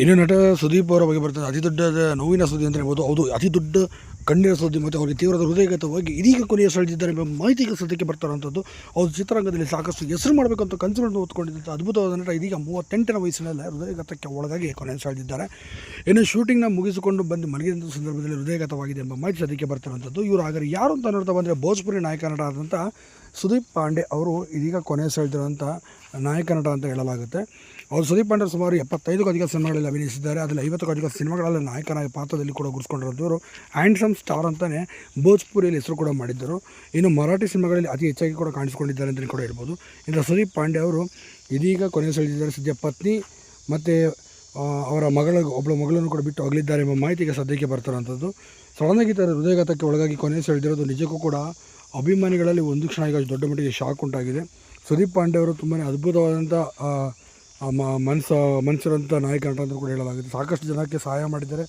ಇನ್ನು ನಟ ಸುದೀಪ್ ಅವರ ಬಗ್ಗೆ ಬರ್ತದೆ. ಅತಿ ದೊಡ್ಡ ನೋವಿನ ಸುದ್ದಿ ಅಂತ ಹೇಳ್ಬೋದು. ಹೌದು, ಅತಿ ದೊಡ್ಡ ಕಣ್ಣೀರ ಸುದ್ದಿ ಮತ್ತು ಅವರಿಗೆ ತೀವ್ರದ ಹೃದಯಗತವಾಗಿ ಇದೀಗ ಕೊನೆಯ ಸೆಳೆದಿದ್ದಾರೆ ಎಂಬ ಮಾಹಿತಿಗೆ ಸದ್ಯಕ್ಕೆ ಬರ್ತಾರಂಥದ್ದು ಅವರು ಚಿತ್ರರಂಗದಲ್ಲಿ ಸಾಕಷ್ಟು ಹೆಸರು ಮಾಡಬೇಕಂತ ಕನಸುಗಳನ್ನು ಹೊತ್ಕೊಂಡಿದ್ದಂಥ ಅದ್ಭುತವಾದ ನಟ ಇದೀಗ ಮೂವತ್ತೆಂಟನೇ ವಯಸ್ಸಿನಲ್ಲೇ ಹೃದಯಗತಕ್ಕೆ ಒಳಗಾಗಿ ಕೊನೆಯ ಸೆಳೆದಿದ್ದಾರೆ ಇನ್ನು ಶೂಟಿಂಗ್ನ ಮುಗಿಸಿಕೊಂಡು ಬಂದು ಮಲಗಿದಂಥ ಸಂದರ್ಭದಲ್ಲಿ ಹೃದಯಗತವಾಗಿದೆ ಎಂಬ ಮಾಹಿತಿ ಸದ್ಯಕ್ಕೆ ಬರ್ತಾರಂಥದ್ದು ಇವರು ಹಾಗಾದ್ರೆ ಯಾರು ಅಂತ ನೋಡ್ತಾ ಬಂದರೆ ಭೋಜ್ಪುರಿ ನಾಯಕ ನಟ ಆದಂಥ ಸುದೀಪ್ ಪಾಂಡೆ ಅವರು ಇದೀಗ ಕೊನೆ ಸೆಳೆದಿರುವಂಥ ನಾಯಕ ನಟ ಅಂತ ಹೇಳಲಾಗುತ್ತೆ. ಅವರು ಸುದೀಪ್ ಪಾಂಡೆ ಸುಮಾರು ಎಪ್ಪತ್ತೈದಕ್ಕೂ ಅಧಿಕ ಸಿನಿಮಾಗಳಲ್ಲಿ ಅಭಿನಯಿಸಿದ್ದಾರೆ. ಅದರಲ್ಲಿ ಐವತ್ತಕ್ಕೂ ಅಧಿಕ ಸಿನಿಮಾಗಳಲ್ಲಿ ನಾಯಕನಾಗಿ ಪಾತ್ರದಲ್ಲಿ ಕೂಡ ಗುರುಸ್ಕೊಂಡಿರೋದವರು ಹ್ಯಾಂಡ್ಸಮ್ ಸ್ಟಾರ್ ಅಂತಲೇ ಭೋಜ್ಪುರಿಯಲ್ಲಿ ಹೆಸರು ಕೂಡ ಮಾಡಿದ್ದರು. ಇನ್ನು ಮರಾಠಿ ಸಿನಿಮಾಗಳಲ್ಲಿ ಅತಿ ಹೆಚ್ಚಾಗಿ ಕೂಡ ಕಾಣಿಸಿಕೊಂಡಿದ್ದಾರೆ ಅಂತಲೇ ಕೂಡ ಹೇಳ್ಬೋದು. ಇನ್ನು ಸುದೀಪ್ ಪಾಂಡೆ ಅವರು ಇದೀಗ ಕೊನೆ ಸೆಳೆದಿದ್ದಾರೆ. ಸದ್ಯ ಪತ್ನಿ ಮತ್ತು ಅವರ ಮಗಳ, ಒಬ್ಬಳ ಮಗಳನ್ನು ಕೂಡ ಬಿಟ್ಟು ಅಗಲಿದ್ದಾರೆ ಎಂಬ ಮಾಹಿತಿಗೆ ಸದ್ಯಕ್ಕೆ ಬರ್ತಾರಂಥದ್ದು. ಸಡನ್ನಾಗಿ ಹೃದಯಘಾತಕ್ಕೆ ಒಳಗಾಗಿ ಕೊನೆ ಸೆಳೆದಿರೋದು ನಿಜಕ್ಕೂ ಕೂಡ ಅಭಿಮಾನಿಗಳಲ್ಲಿ ಒಂದು ಕ್ಷಣ ಈಗ ದೊಡ್ಡ ಮಟ್ಟಿಗೆ ಶಾಕ್ ಉಂಟಾಗಿದೆ. ಸುದೀಪ್ ಪಾಂಡೆ ಅವರು ತುಂಬಾ ಅದ್ಭುತವಾದಂಥ ಮನಸ್ಸು ಮನಸ್ಸಿರುವಂಥ ನಾಯಕ ನಟ ಅಂತ ಕೂಡ ಹೇಳಲಾಗುತ್ತೆ. ಸಾಕಷ್ಟು ಜನಕ್ಕೆ ಸಹಾಯ ಮಾಡಿದ್ದಾರೆ.